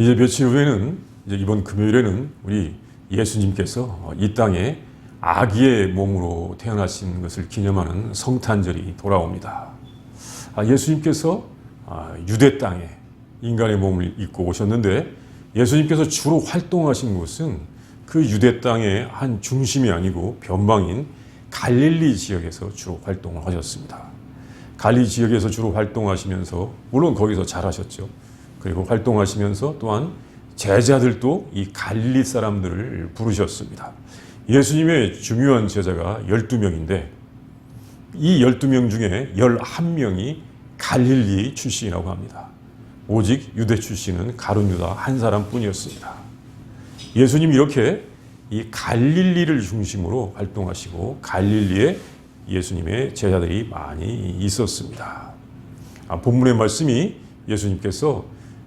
이제 며칠 후에는 이제 이번 금요일에는 우리 예수님께서 이 땅에 아기의 몸으로 태어나신 것을 기념하는 성탄절이 돌아옵니다. 아, 예수님께서 아, 유대 땅에 인간의 몸을 입고 오셨는데 예수님께서 주로 활동하신 곳은 그 유대 땅의 한 중심이 아니고 변방인 갈릴리 지역에서 주로 활동을 하셨습니다. 갈리 지역에서 주로 활동하시면서 물론 거기서 잘하셨죠. 그리고 활동하시면서 또한 제자들도 이 갈릴리 사람들을 부르셨습니다. 예수님의 중요한 제자가 12명인데 이 12명 중에 11명이 갈릴리 출신이라고 합니다. 오직 유대 출신은 가룟 유다 한 사람뿐이었습니다. 예수님이 이렇게 이 갈릴리를 중심으로 활동하시고 갈릴리에 예수님의 제자들이 많이 있었습니다. 아, 본문의 말씀이 예수님께서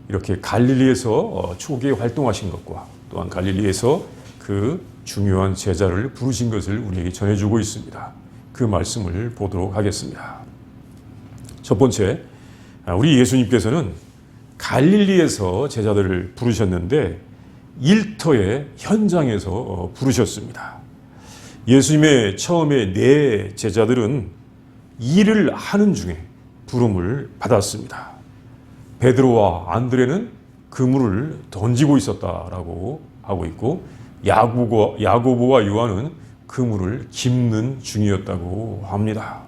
이렇게 갈릴리에서 어, 초기에 활동하신 것과 또한 갈릴리에서 그 중요한 제자를 부르신 것을 우리에게 전해주고 있습니다. 그 말씀을 보도록 하겠습니다. 첫 번째, 아, 우리 예수님께서는 갈릴리에서 제자들을 부르셨는데 일터의 현장에서 어, 부르셨습니다. 예수님의 처음에 네 제자들은 일을 하는 중에 부름을 받았습니다. 베드로와 안드레는 그물을 던지고 있었다라고 하고 있고 야고보, 야고보와 요한은 그물을 깁는 중이었다고 합니다.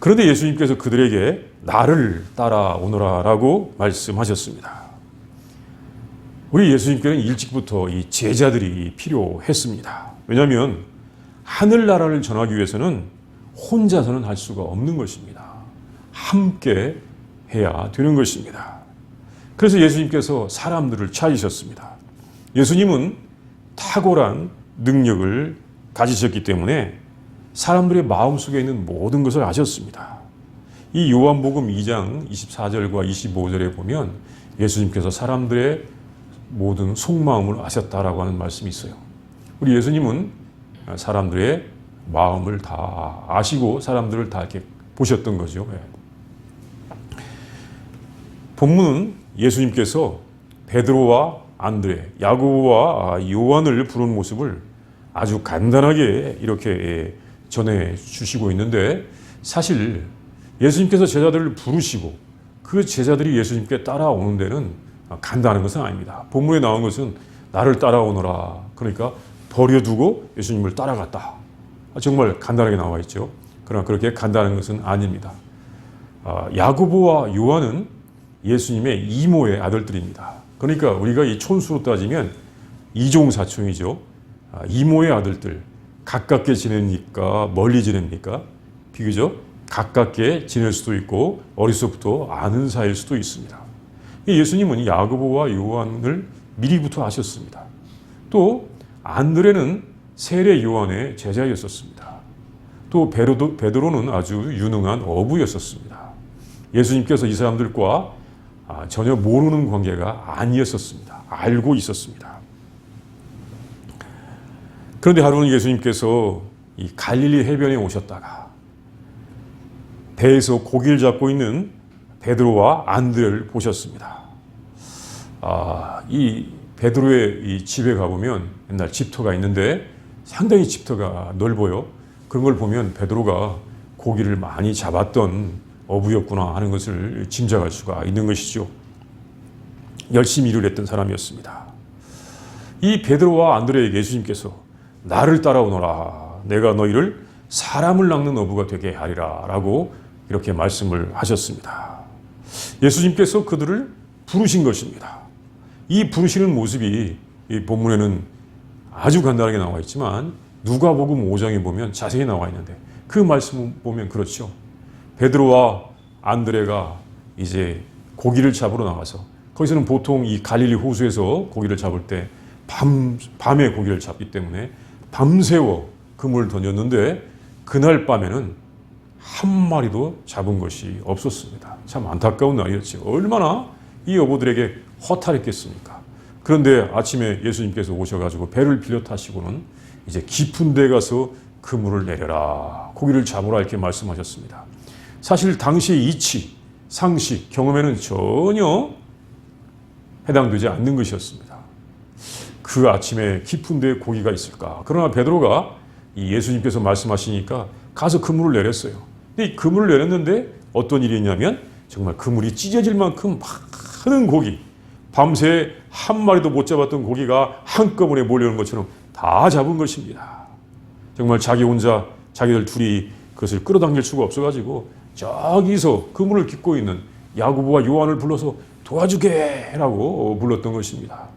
그런데 예수님께서 그들에게 나를 따라오너라라고 말씀하셨습니다. 우리 예수님께는 일찍부터 이 제자들이 필요했습니다. 왜냐하면 하늘나라를 전하기 위해서는 혼자서는 할 수가 없는 것입니다. 함께 해야 되는 것입니다. 그래서 예수님께서 사람들을 찾으셨습니다. 예수님은 탁월한 능력을 가지셨기 때문에 사람들의 마음속에 있는 모든 것을 아셨습니다. 이 요한복음 2장 24절과 25절에 보면 예수님께서 사람들의 모든 속마음을 아셨다라고 하는 말씀이 있어요. 우리 예수님은 사람들의 마음을 다 아시고 사람들을 다 이렇게 보셨던 거죠. 예. 본문은 예수님께서 베드로와 안드레, 야고보와 요한을 부른 모습을 아주 간단하게 이렇게 전해 주시고 있는데 사실 예수님께서 제자들을 부르시고 그 제자들이 예수님께 따라오는 데는 간단한 것은 아닙니다. 본문에 나온 것은 나를 따라오너라. 그러니까 버려두고 예수님을 따라갔다. 정말 간단하게 나와 있죠. 그러나 그렇게 간단한 것은 아닙니다. 야고보와 요한은 예수님의 이모의 아들들입니다. 그러니까 우리가 이 촌수로 따지면 이종사촌이죠. 이모의 아들들 가깝게 지냅니까 멀리 지냅니까? 비교적 가깝게 지낼 수도 있고 어리서부터 아는 사이일 수도 있습니다. 예수님은 야고보와 요한을 미리부터 아셨습니다. 또 안드레는 세례 요한의 제자였었습니다. 또 베드로, 베드로는 아주 유능한 어부였었습니다. 예수님께서 이 사람들과 전혀 모르는 관계가 아니었었습니다. 알고 있었습니다. 그런데 하루는 예수님께서 이 갈릴리 해변에 오셨다가 배에서 고기를 잡고 있는 베드로와 안드레를 보셨습니다. 아, 이 베드로의 이 집에 가보면 옛날 집터가 있는데 상당히 집터가 넓어요. 그런 걸 보면 베드로가 고기를 많이 잡았던 어부였구나 하는 것을 짐작할 수가 있는 것이죠. 열심히 일을 했던 사람이었습니다. 이 베드로와 안드레에게 예수님께서 나를 따라오너라. 내가 너희를 사람을 낚는 어부가 되게 하리라. 라고 이렇게 말씀을 하셨습니다. 예수님께서 그들을 부르신 것입니다. 이 부르시는 모습이 이 본문에는 아주 간단하게 나와 있지만 누가복음 5장에 보면 자세히 나와 있는데 그 말씀 보면 그렇죠. 베드로와 안드레가 이제 고기를 잡으러 나가서 거기서는 보통 이 갈릴리 호수에서 고기를 잡을 때 밤, 밤에 고기를 잡기 때문에 밤새워 그물을 던졌는데 그날 밤에는 한 마리도 잡은 것이 없었습니다. 참 안타까운 날이었죠. 얼마나 이 여보들에게 허탈했겠습니까? 그런데 아침에 예수님께서 오셔가지고 배를 빌려 타시고는 이제 깊은 데 가서 그물을 내려라. 고기를 잡으라 이렇게 말씀하셨습니다. 사실 당시의 이치, 상식, 경험에는 전혀 해당되지 않는 것이었습니다. 그 아침에 깊은 데 고기가 있을까? 그러나 베드로가 이 예수님께서 말씀하시니까 가서 그물을 내렸어요. 근데 이 그물을 내렸는데 어떤 일이 있냐면 정말 그물이 찢어질 만큼 많은 고기, 밤새 한 마리도 못 잡았던 고기가 한꺼번에 몰려오는 것처럼 다 잡은 것입니다. 정말 자기 혼자 자기들 둘이 그것을 끌어당길 수가 없어가지고 저기서 그물을 깃고 있는 야구부와 요한을 불러서 도와주게라고 불렀던 것입니다.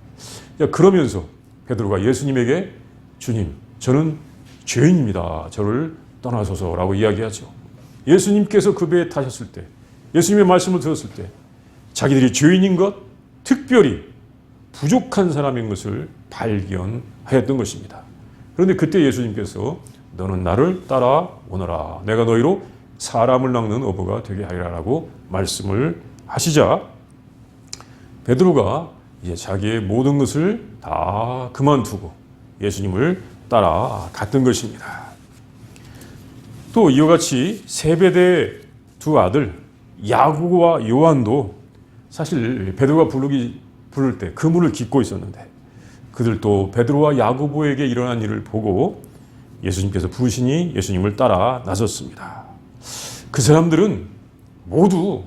그러면서 베드로가 예수님에게 주님, 저는 죄인입니다. 저를 떠나소서라고 이야기하죠. 예수님께서 그 배에 타셨을 때, 예수님의 말씀을 들었을 때, 자기들이 죄인인 것, 특별히 부족한 사람인 것을 발견하였던 것입니다. 그런데 그때 예수님께서 너는 나를 따라오너라. 내가 너희로 사람을 낚는 어부가 되게 하리라라고 말씀을 하시자 베드로가 이제 자기의 모든 것을 다 그만두고 예수님을 따라 갔던 것입니다. 또 이와 같이 세베대 두 아들 야구와 요한도 사실 베드로가 부르기 부를 때 그물을 깃고 있었는데 그들도 베드로와 야고보에게 일어난 일을 보고 예수님께서 부르시니 예수님을 따라 나섰습니다. 그 사람들은 모두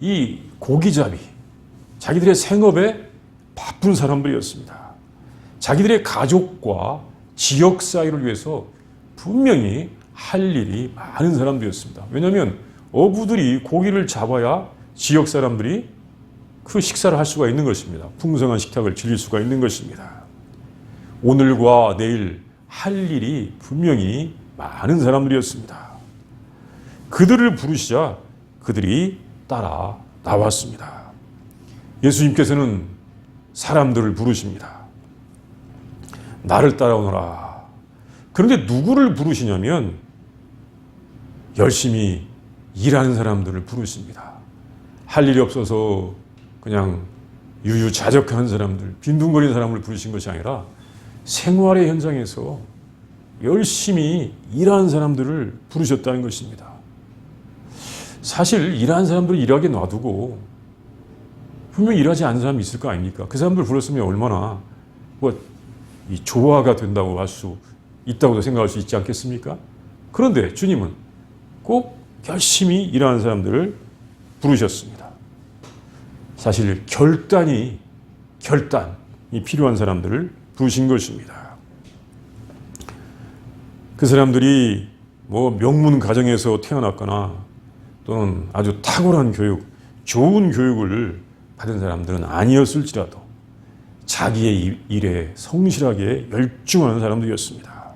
이 고기잡이 자기들의 생업에 바쁜 사람들이었습니다. 자기들의 가족과 지역 사회를 위해서 분명히 할 일이 많은 사람들이었습니다. 왜냐하면 어부들이 고기를 잡아야 지역 사람들이 그 식사를 할 수가 있는 것입니다. 풍성한 식탁을 즐길 수가 있는 것입니다. 오늘과 내일 할 일이 분명히 많은 사람들이었습니다. 그들을 부르시자 그들이 따라 나왔습니다. 예수님께서는 사람들을 부르십니다. 나를 따라오너라. 그런데 누구를 부르시냐면 열심히 일하는 사람들을 부르십니다. 할 일이 없어서 그냥 유유자적하는 사람들, 빈둥거리는 사람을 부르신 것이 아니라 생활의 현장에서 열심히 일하는 사람들을 부르셨다는 것입니다. 사실 일하는 사람들을 일하게 놔두고 분명히 일하지 않는 사람이 있을 거 아닙니까? 그 사람들 불렀으면 얼마나 뭐 조화가 된다고 할 수 있다고도 생각할 수 있지 않겠습니까? 그런데 주님은 꼭 열심히 일하는 사람들을 부르셨습니다. 사실 결단이 결단이 필요한 사람들을 부르신 것입니다. 그 사람들이 뭐 명문 가정에서 태어났거나 또는 아주 탁월한 교육, 좋은 교육을 받은 사람들은 아니었을지라도 자기의 일에 성실하게 열중하는 사람들이었습니다.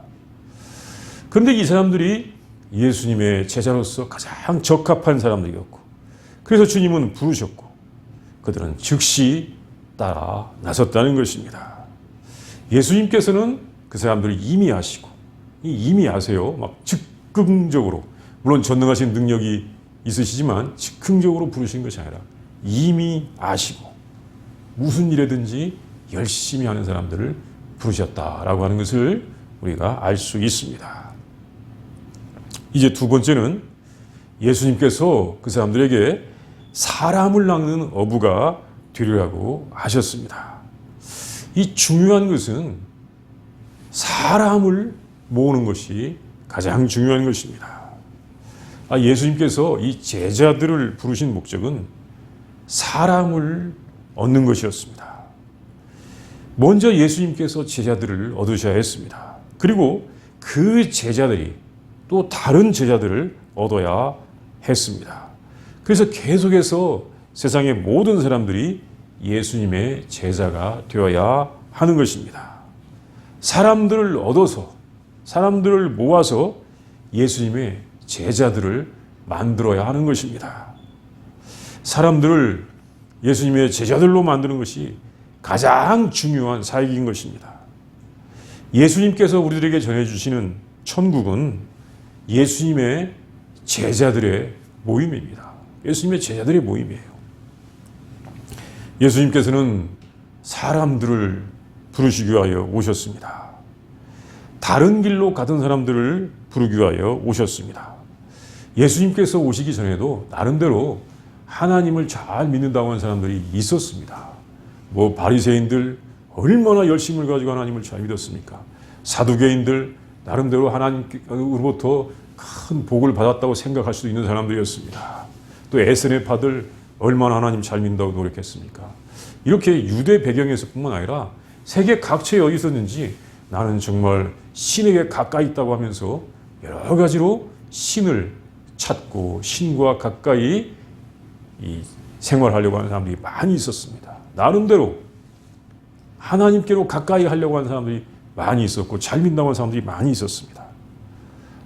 그런데 이 사람들이 예수님의 제자로서 가장 적합한 사람들이었고, 그래서 주님은 부르셨고, 그들은 즉시 따라 나섰다는 것입니다. 예수님께서는 그 사람들을 이미 아시고, 이미 아세요. 막 즉흥적으로, 물론 전능하신 능력이 있으시지만 즉흥적으로 부르신 것이 아니라 이미 아시고 무슨 일에든지 열심히 하는 사람들을 부르셨다라고 하는 것을 우리가 알 수 있습니다. 이제 두 번째는 예수님께서 그 사람들에게 사람을 낚는 어부가 되리라고 하셨습니다. 이 중요한 것은 사람을 모으는 것이 가장 중요한 것입니다. 아, 예수님께서 이 제자들을 부르신 목적은 사람을 얻는 것이었습니다. 먼저 예수님께서 제자들을 얻으셔야 했습니다. 그리고 그 제자들이 또 다른 제자들을 얻어야 했습니다. 그래서 계속해서 세상의 모든 사람들이 예수님의 제자가 되어야 하는 것입니다. 사람들을 얻어서, 사람들을 모아서 예수님의 제자들을 만들어야 하는 것입니다. 사람들을 예수님의 제자들로 만드는 것이 가장 중요한 사역인 것입니다. 예수님께서 우리들에게 전해주시는 천국은 예수님의 제자들의 모임입니다. 예수님의 제자들의 모임이에요. 예수님께서는 사람들을 부르시기 위하여 오셨습니다. 다른 길로 가던 사람들을 부르기 위하여 오셨습니다. 예수님께서 오시기 전에도 나름대로 하나님을 잘 믿는다고 하는 사람들이 있었습니다. 뭐 바리새인들 얼마나 열심을 가지고 하나님을 잘 믿었습니까? 사두개인들 나름대로 하나님으로부터 큰 복을 받았다고 생각할 수도 있는 사람들이었습니다. 또 에스네파들 얼마나 하나님 잘 믿는다고 노력했습니까? 이렇게 유대 배경에서뿐만 아니라 세계 각처에 어디 있었는지 나는 정말 신에게 가까이 있다고 하면서 여러 가지로 신을 찾고 신과 가까이 이 생활하려고 하는 사람들이 많이 있었습니다. 나름대로 하나님께로 가까이 하려고 하는 사람들이 많이 있었고 잘 믿는다고 하는 사람들이 많이 있었습니다.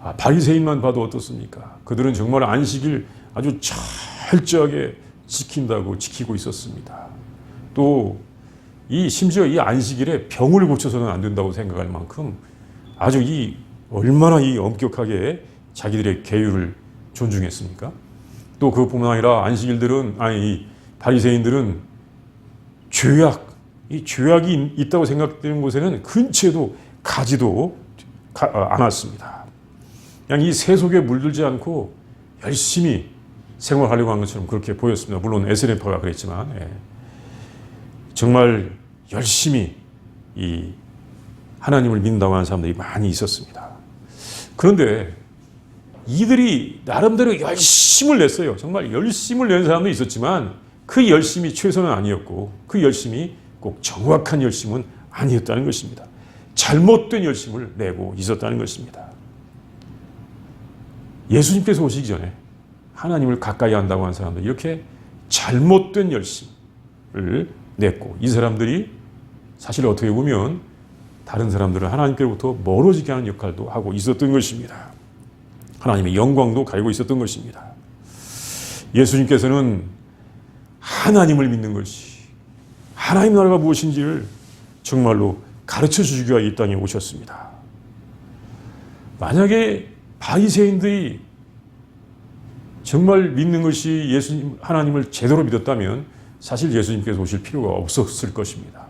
아, 바리새인만 봐도 어떻습니까? 그들은 정말 안식일 아주 철저하게 지킨다고 지키고 있었습니다. 또 이 심지어 이 안식일에 병을 고쳐서는 안 된다고 생각할 만큼 아주 이 얼마나 이 엄격하게 자기들의 계율을 존중했습니까? 또 그것뿐만 아니라 안식일들은 아니 이 바리새인들은 죄악 이 죄악이 있다고 생각되는 곳에는 근처에도 가지도 가- 어, 않았습니다. 그냥 이 세속에 물들지 않고 열심히 생활하려고 한 것처럼 그렇게 보였습니다. 물론 에스레파가 그랬지만 예. 정말 열심히 이 하나님을 믿는다고 하는 사람들이 많이 있었습니다. 그런데 이들이 나름대로 열심을 냈어요. 정말 열심을 낸 사람도 있었지만 그 열심이 최선은 아니었고 그 열심이 꼭 정확한 열심은 아니었다는 것입니다. 잘못된 열심을 내고 있었다는 것입니다. 예수님께서 오시기 전에 하나님을 가까이 한다고 하는 사람들 이렇게 잘못된 열심을 냈고 이 사람들이 사실 어떻게 보면 다른 사람들은 하나님께로부터 멀어지게 하는 역할도 하고 있었던 것입니다. 하나님의 영광도 가지고 있었던 것입니다. 예수님께서는 하나님을 믿는 것이 하나님 나라가 무엇인지를 정말로 가르쳐 주기 위하여 이 땅에 오셨습니다. 만약에 바리새인들이 정말 믿는 것이 예수님 하나님을 제대로 믿었다면 사실 예수님께서 오실 필요가 없었을 것입니다.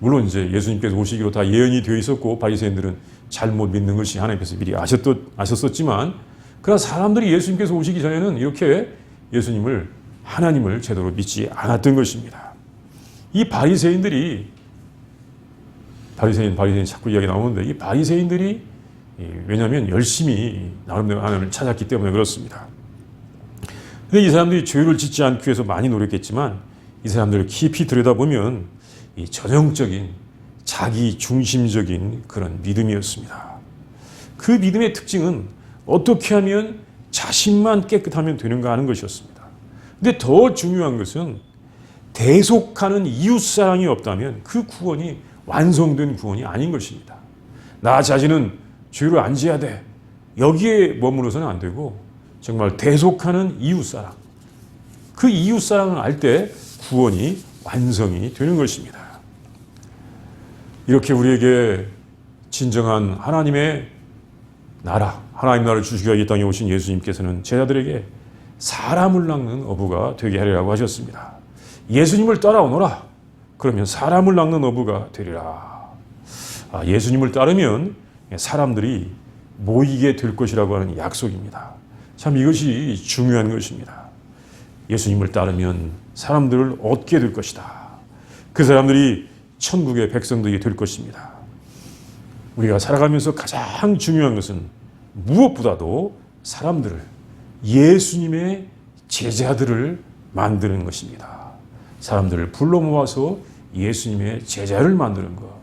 물론 이제 예수님께서 오시기로 다 예언이 되어 있었고 바리새인들은 잘못 믿는 것이 하나님께서 미리 아셨, 아셨었지만 그러나 사람들이 예수님께서 오시기 전에는 이렇게 예수님을 하나님을 제대로 믿지 않았던 것입니다. 이 바리새인들이 바리새인 바리새인 자꾸 이야기 나오는데 이 바리새인들이 왜냐하면 열심히 나름대로 하나님을 찾았기 때문에 그렇습니다. 근데 이 사람들이 죄를 짓지 않기 위해서 많이 노력했지만 이 사람들을 깊이 들여다보면 이 전형적인 자기 중심적인 그런 믿음이었습니다. 그 믿음의 특징은 어떻게 하면 자신만 깨끗하면 되는가 하는 것이었습니다. 근데 더 중요한 것은 대속하는 이웃 사랑이 없다면 그 구원이 완성된 구원이 아닌 것입니다. 나 자신은 죄를 안 지어야 돼. 여기에 머무르서는 안 되고 정말 대속하는 이웃 사랑. 그 이웃 사랑을 알 때 구원이 완성이 되는 것입니다. 이렇게 우리에게 진정한 하나님의 나라, 하나님 나라를 주시기 위해 이 땅에 오신 예수님께서는 제자들에게 사람을 낚는 어부가 되게 하리라고 하셨습니다. 예수님을 따라오너라. 그러면 사람을 낚는 어부가 되리라. 아, 예수님을 따르면 사람들이 모이게 될 것이라고 하는 약속입니다. 참 이것이 중요한 것입니다. 예수님을 따르면 사람들을 얻게 될 것이다. 그 사람들이 천국의 백성들이 될 것입니다. 우리가 살아가면서 가장 중요한 것은 무엇보다도 사람들을 예수님의 제자들을 만드는 것입니다. 사람들을 불러 모아서 예수님의 제자를 만드는 것.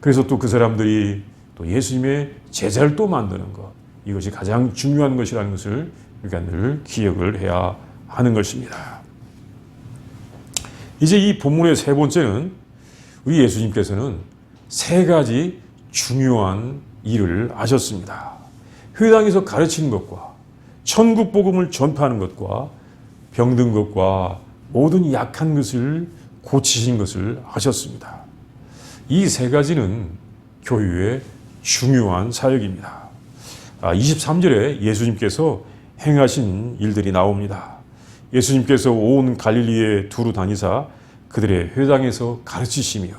그래서 또 그 사람들이 또 예수님의 제자를 또 만드는 것. 이것이 가장 중요한 것이라는 것을 우리가 늘 기억을 해야 하는 것입니다. 이제 이 본문의 세 번째는 우리 예수님께서는 세 가지 중요한 일을 하셨습니다. 회당에서 가르치는 것과 천국 복음을 전파하는 것과 병든 것과 모든 약한 것을 고치신 것을 하셨습니다. 이 세 가지는 교회의 중요한 사역입니다. 23절에 예수님께서 행하신 일들이 나옵니다. 예수님께서 온 갈릴리에 두루 다니사 그들의 회당에서 가르치시며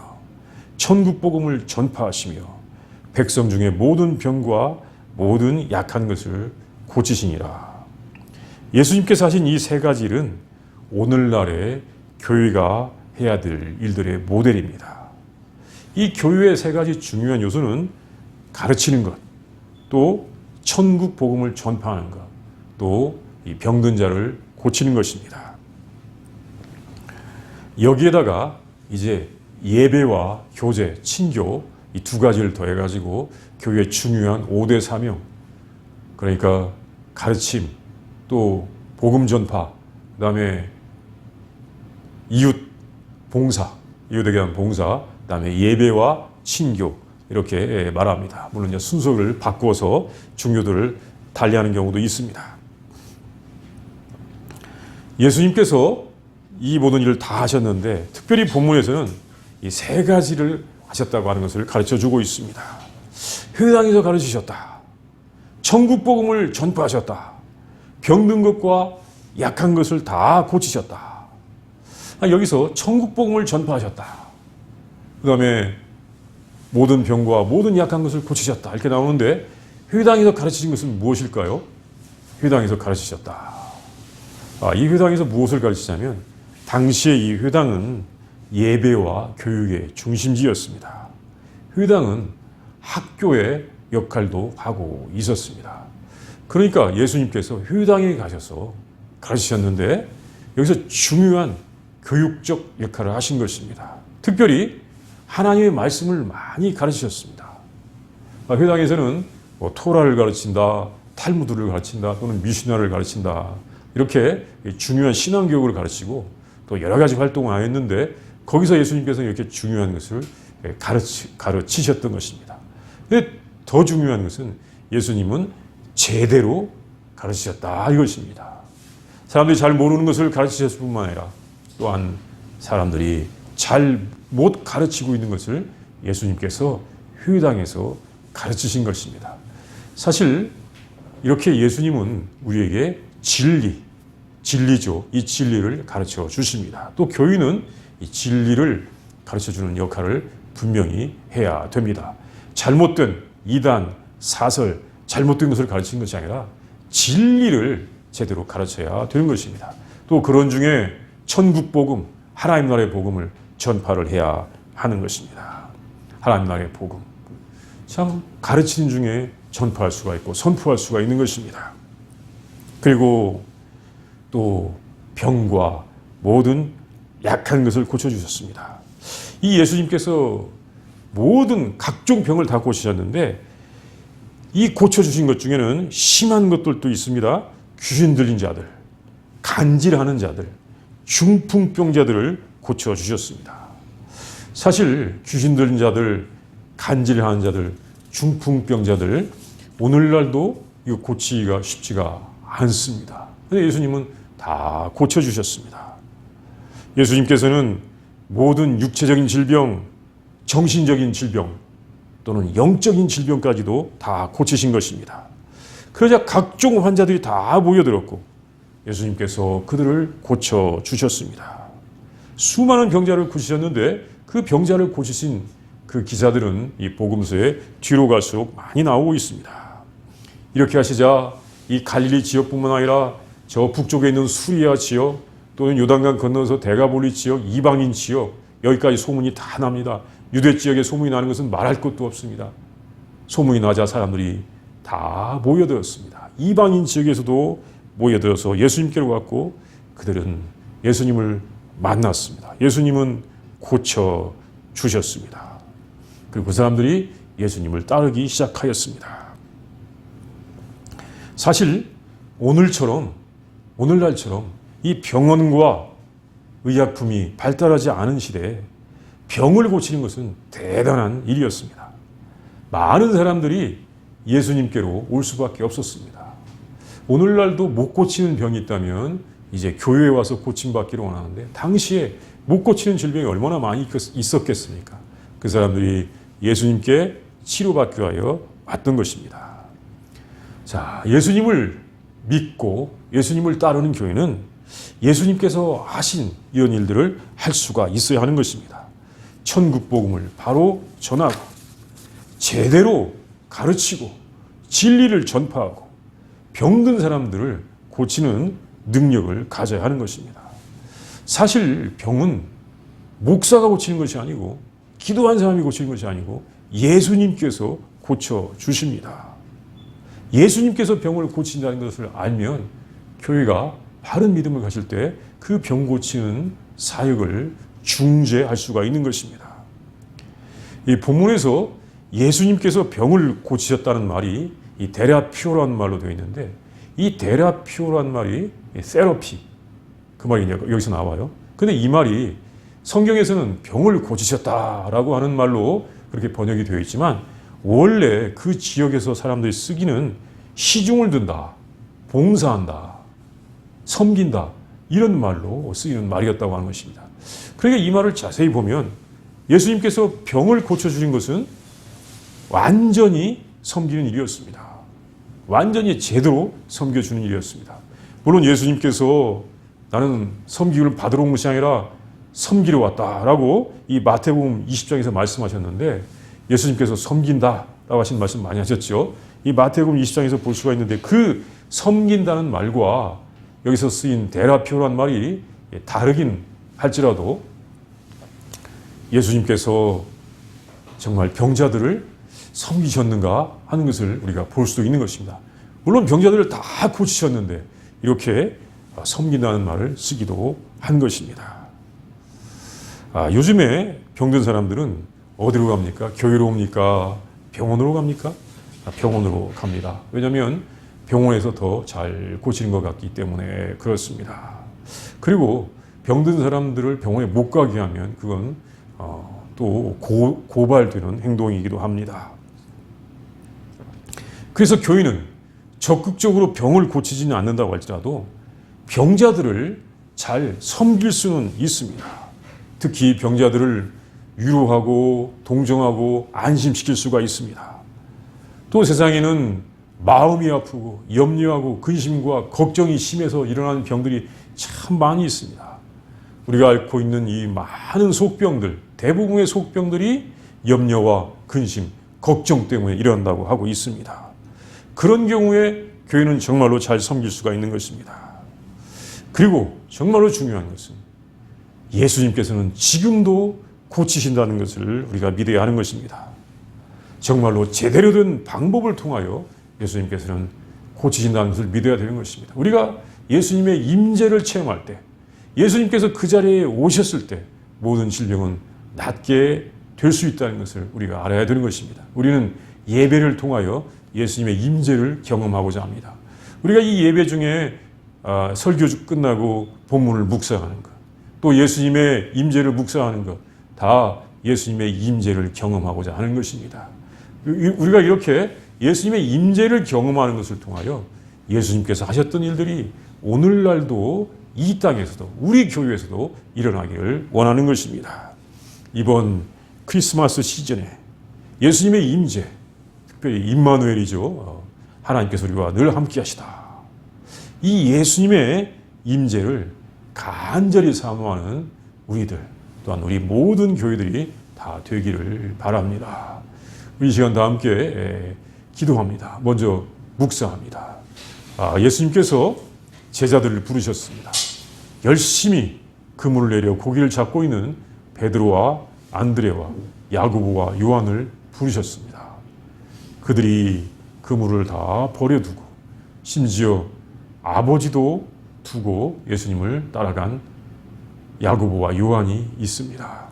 천국 복음을 전파하시며 백성 중에 모든 병과 모든 약한 것을 고치시니라. 예수님께서 하신 이 세 가지 일은 오늘날의 교회가 해야 될 일들의 모델입니다. 이 교육의 세 가지 중요한 요소는 가르치는 것, 또 천국 복음을 전파하는 것, 또이 병든 자를 고치는 것입니다. 여기에다가 이제 예배와 교제, 친교 이 두 가지를 더해 가지고 교회의 중요한 5대 사명 그러니까 가르침, 또 복음 전파, 그 다음에 이웃 봉사, 이웃에 대한 봉사, 그 다음에 예배와 친교 이렇게 말합니다. 물론 이제 순서를 바꿔서 중요도를 달리하는 경우도 있습니다. 예수님께서 이 모든 일을 다 하셨는데 특별히 본문에서는 이 세 가지를 하셨다고 하는 것을 가르쳐 주고 있습니다. 회당에서 가르치셨다. 천국 복음을 전파하셨다. 병든 것과 약한 것을 다 고치셨다. 아, 여기서 천국 복음을 전파하셨다. 그 다음에 모든 병과 모든 약한 것을 고치셨다. 이렇게 나오는데 회당에서 가르치신 것은 무엇일까요? 회당에서 가르치셨다. 아, 이 회당에서 무엇을 가르치냐면 당시에 이 회당은 예배와 교육의 중심지였습니다. 회당은 학교의 역할도 하고 있었습니다. 그러니까 예수님께서 회당에 가셔서 가르치셨는데 여기서 중요한 교육적 역할을 하신 것입니다. 특별히 하나님의 말씀을 많이 가르치셨습니다. 아, 회당에서는 뭐 토라를 가르친다, 탈무드를 가르친다, 또는 미시나를 가르친다 이렇게 중요한 신앙 교육을 가르치고 또 여러 가지 활동을 하였는데 거기서 예수님께서 이렇게 중요한 것을 가르치, 가르치셨던 것입니다. 더 중요한 것은 예수님은 제대로 가르치셨다 이것입니다. 사람들이 잘 모르는 것을 가르치셨을 뿐만 아니라 또한 사람들이 잘 못 가르치고 있는 것을 예수님께서 회당에서 가르치신 것입니다. 사실 이렇게 예수님은 우리에게 진리, 진리죠. 이 진리를 가르쳐 주십니다. 또 교인은 이 진리를 가르쳐 주는 역할을 분명히 해야 됩니다. 잘못된 이단, 사설, 잘못된 것을 가르치는 것이 아니라 진리를 제대로 가르쳐야 되는 것입니다. 또 그런 중에 천국 복음, 하나님 나라의 복음을 전파를 해야 하는 것입니다. 하나님 나라의 복음. 참 가르치는 중에 전파할 수가 있고 선포할 수가 있는 것입니다. 그리고 또 병과 모든 약한 것을 고쳐주셨습니다. 이 예수님께서 모든 각종 병을 다 고치셨는데 이 고쳐주신 것 중에는 심한 것들도 있습니다. 귀신 들린 자들, 간질하는 자들, 중풍병자들을 고쳐주셨습니다. 사실 귀신 들린 자들, 간질하는 자들, 중풍병자들 오늘날도 이거 고치기가 쉽지가 않습니다. 근데 예수님은 다 고쳐주셨습니다. 예수님께서는 모든 육체적인 질병, 정신적인 질병 또는 영적인 질병까지도 다 고치신 것입니다. 그러자 각종 환자들이 다 모여들었고 예수님께서 그들을 고쳐 주셨습니다. 수많은 병자를 고치셨는데 그 병자를 고치신 그 기사들은 이 복음서에 뒤로 갈수록 많이 나오고 있습니다. 이렇게 하시자 이 갈릴리 지역뿐만 아니라 저 북쪽에 있는 수리아 지역 또는 요단강 건너서 대가볼리 지역 이방인 지역 여기까지 소문이 다 납니다. 유대 지역에 소문이 나는 것은 말할 것도 없습니다. 소문이 나자 사람들이 다 모여들었습니다. 이방인 지역에서도 모여들어서 예수님께로 갔고 그들은 예수님을 만났습니다. 예수님은 고쳐 주셨습니다. 그리고 그 사람들이 예수님을 따르기 시작하였습니다. 사실 오늘처럼 오늘날처럼 이 병원과 의약품이 발달하지 않은 시대에 병을 고치는 것은 대단한 일이었습니다. 많은 사람들이 예수님께로 올 수밖에 없었습니다. 오늘날도 못 고치는 병이 있다면 이제 교회에 와서 고침받기를 원하는데 당시에 못 고치는 질병이 얼마나 많이 있었겠습니까? 그 사람들이 예수님께 치료받기 위하여 왔던 것입니다. 자, 예수님을 믿고 예수님을 따르는 교회는 예수님께서 하신 이런 일들을 할 수가 있어야 하는 것입니다. 천국 복음을 바로 전하고 제대로 가르치고 진리를 전파하고 병든 사람들을 고치는 능력을 가져야 하는 것입니다. 사실 병은 목사가 고치는 것이 아니고 기도한 사람이 고치는 것이 아니고 예수님께서 고쳐 주십니다. 예수님께서 병을 고친다는 것을 알면 교회가 바른 믿음을 가질 때 그 병 고치는 사역을 중재할 수가 있는 것입니다. 이 본문에서 예수님께서 병을 고치셨다는 말이 이 데라피오라는 말로 되어 있는데 이 데라피오라는 말이 세러피 그 말이 여기서 나와요. 근데 이 말이 성경에서는 병을 고치셨다라고 하는 말로 그렇게 번역이 되어 있지만 원래 그 지역에서 사람들이 쓰기는 시중을 든다, 봉사한다, 섬긴다 이런 말로 쓰이는 말이었다고 하는 것입니다. 그러니까 이 말을 자세히 보면 예수님께서 병을 고쳐주신 것은 완전히 섬기는 일이었습니다. 완전히 제대로 섬겨주는 일이었습니다. 물론 예수님께서 나는 섬기를 받으러 온 것이 아니라 섬기러 왔다라고 이 마태복음 20장에서 말씀하셨는데 예수님께서 섬긴다라고 하신 말씀 많이 하셨죠. 이 마태복음 20장에서 볼 수가 있는데 그 섬긴다는 말과 여기서 쓰인 데라피오란 말이 다르긴 할지라도 예수님께서 정말 병자들을 섬기셨는가 하는 것을 우리가 볼 수도 있는 것입니다. 물론 병자들을 다 고치셨는데 이렇게 섬긴다는 말을 쓰기도 한 것입니다. 아, 요즘에 병든 사람들은 어디로 갑니까? 교회로 옵니까? 병원으로 갑니까? 아, 병원으로 갑니다. 왜냐하면 병원에서 더 잘 고치는 것 같기 때문에 그렇습니다. 그리고 병든 사람들을 병원에 못 가게 하면 그건 어, 또 고, 고발되는 행동이기도 합니다. 그래서 교회는 적극적으로 병을 고치지는 않는다고 할지라도 병자들을 잘 섬길 수는 있습니다. 특히 병자들을 위로하고 동정하고 안심시킬 수가 있습니다. 또 세상에는 마음이 아프고 염려하고 근심과 걱정이 심해서 일어나는 병들이 참 많이 있습니다. 우리가 앓고 있는 이 많은 속병들, 대부분의 속병들이 염려와 근심, 걱정 때문에 일어난다고 하고 있습니다. 그런 경우에 교회는 정말로 잘 섬길 수가 있는 것입니다. 그리고 정말로 중요한 것은 예수님께서는 지금도 고치신다는 것을 우리가 믿어야 하는 것입니다. 정말로 제대로 된 방법을 통하여 예수님께서는 고치신다는 것을 믿어야 되는 것입니다. 우리가 예수님의 임재를 체험할 때, 예수님께서 그 자리에 오셨을 때 모든 질병은 낫게 될 수 있다는 것을 우리가 알아야 되는 것입니다. 우리는 예배를 통하여 예수님의 임재를 경험하고자 합니다. 우리가 이 예배 중에 아, 설교 끝나고 본문을 묵상하는 것, 또 예수님의 임재를 묵상하는 것, 다 예수님의 임재를 경험하고자 하는 것입니다. 우리가 이렇게 예수님의 임재를 경험하는 것을 통하여 예수님께서 하셨던 일들이 오늘날도 이 땅에서도 우리 교회에서도 일어나기를 원하는 것입니다. 이번 크리스마스 시즌에 예수님의 임재, 특별히 임마누엘이죠. 어, 하나님께서 우리와 늘 함께 하시다. 이 예수님의 임재를 간절히 사모하는 우리들 또한 우리 모든 교회들이 다 되기를 바랍니다. 우리 시간 다 함께 기도합니다. 먼저 묵상합니다. 아, 예수님께서 제자들을 부르셨습니다. 열심히 그물을 내려 고기를 잡고 있는 베드로와 안드레와 야고보와 요한을 부르셨습니다. 그들이 그물을 다 버려두고 심지어 아버지도 두고 예수님을 따라간 야고보와 요한이 있습니다.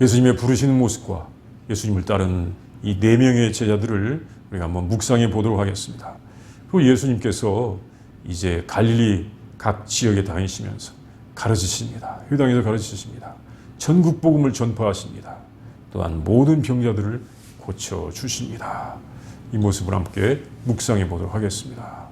예수님의 부르시는 모습과 예수님을 따르는 이 네 명의 제자들을 우리가 한번 묵상해 보도록 하겠습니다. 그리고 예수님께서 이제 갈릴리 각 지역에 다니시면서 가르치십니다. 회당에서 가르치십니다. 전국 복음을 전파하십니다. 또한 모든 병자들을 고쳐 주십니다. 이 모습을 함께 묵상해 보도록 하겠습니다.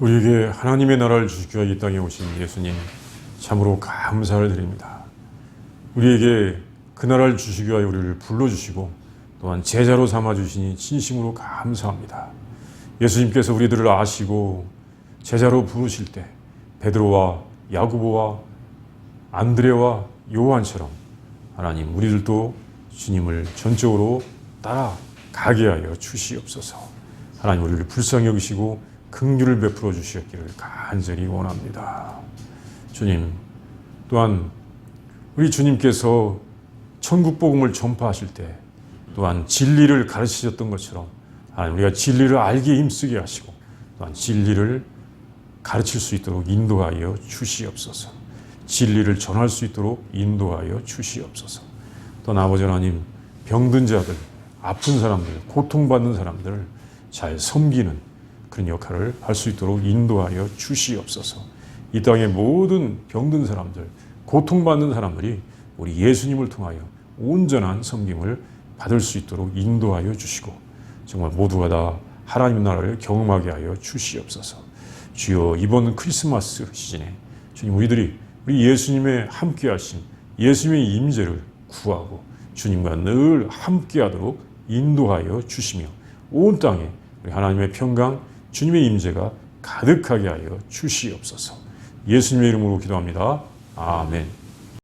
우리에게 하나님의 나라를 주시기 위해 이 땅에 오신 예수님 참으로 감사를 드립니다. 우리에게 그 나라를 주시기 위하여 우리를 불러주시고 또한 제자로 삼아주시니 진심으로 감사합니다. 예수님께서 우리들을 아시고 제자로 부르실 때 베드로와 야고보와 안드레와 요한처럼 하나님 우리들도 주님을 전적으로 따라가게 하여 주시옵소서. 하나님 우리를 불쌍히 여기시고 긍휼을 베풀어 주시기를 간절히 원합니다. 주님 또한 우리 주님께서 천국 복음을 전파하실 때 또한 진리를 가르치셨던 것처럼 하나님 우리가 진리를 알게 힘쓰게 하시고 또한 진리를 가르칠 수 있도록 인도하여 주시옵소서. 진리를 전할 수 있도록 인도하여 주시옵소서. 또한 아버지 하나님 병든 자들, 아픈 사람들, 고통받는 사람들을 잘 섬기는 그런 역할을 할 수 있도록 인도하여 주시옵소서. 이 땅의 모든 병든 사람들, 고통받는 사람들이 우리 예수님을 통하여 온전한 섬김을 받을 수 있도록 인도하여 주시고 정말 모두가 다 하나님 나라를 경험하게 하여 주시옵소서. 주여 이번 크리스마스 시즌에 주님 우리들이 우리 예수님의 함께하신 예수님의 임재를 구하고 주님과 늘 함께하도록 인도하여 주시며 온 땅에 우리 하나님의 평강 주님의 임재가 가득하게 하여 주시옵소서. 예수님의 이름으로 기도합니다. 아멘.